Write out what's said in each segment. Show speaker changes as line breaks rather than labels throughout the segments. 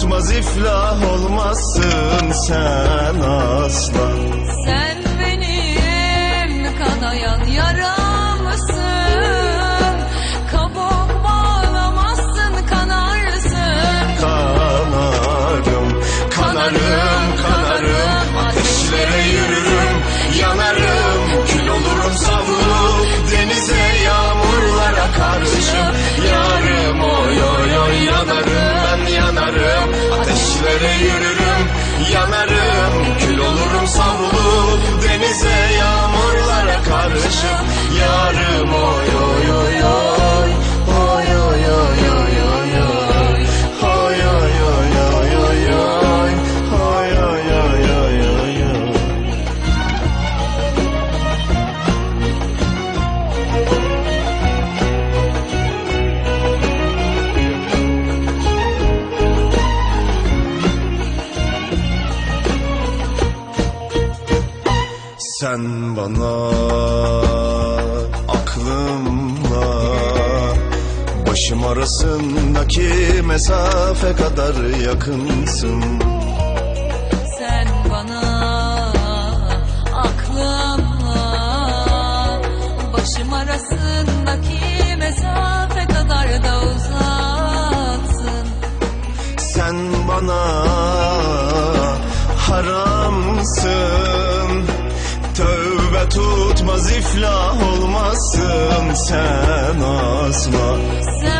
tutmaz iflah olmazsın sen asla.
Sen benim kanayan yaramsın Kabuk bağlamazsın kanarsın.
Kanarım, kanarım, kanarım Ateşlere yürürüm, yanarım. Kül olurum savrulup denize yağmurlara karışım Yarım. Oy oy oy yanarım ben yanarım Ateşlere yürürüm, yanarım Kül olurum savrulup Sen bana aklımla. Başım arasındaki mesafe kadar yakınsın.
Sen bana aklımla. Başım arasındaki mesafe kadar da uzaksın
Sen bana haramsın Tövbe tutmaz iflah olmazsın sen asla
Sen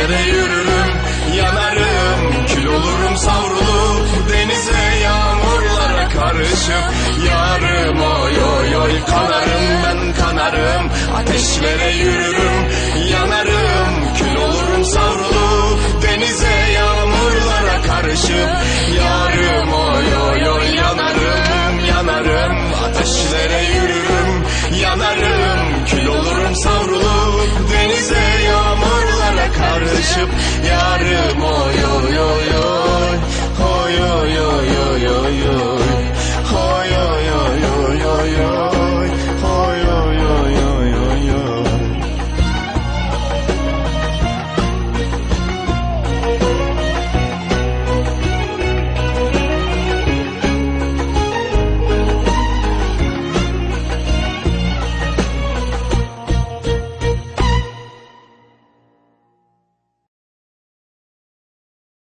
Ateşlere yürürüm, yanarım Kül olurum savrulup denize yağmurlara karışıp Yarım. Oy oy oy kanarım ben kanarım. Ateşlere yürürüm, Yarım oy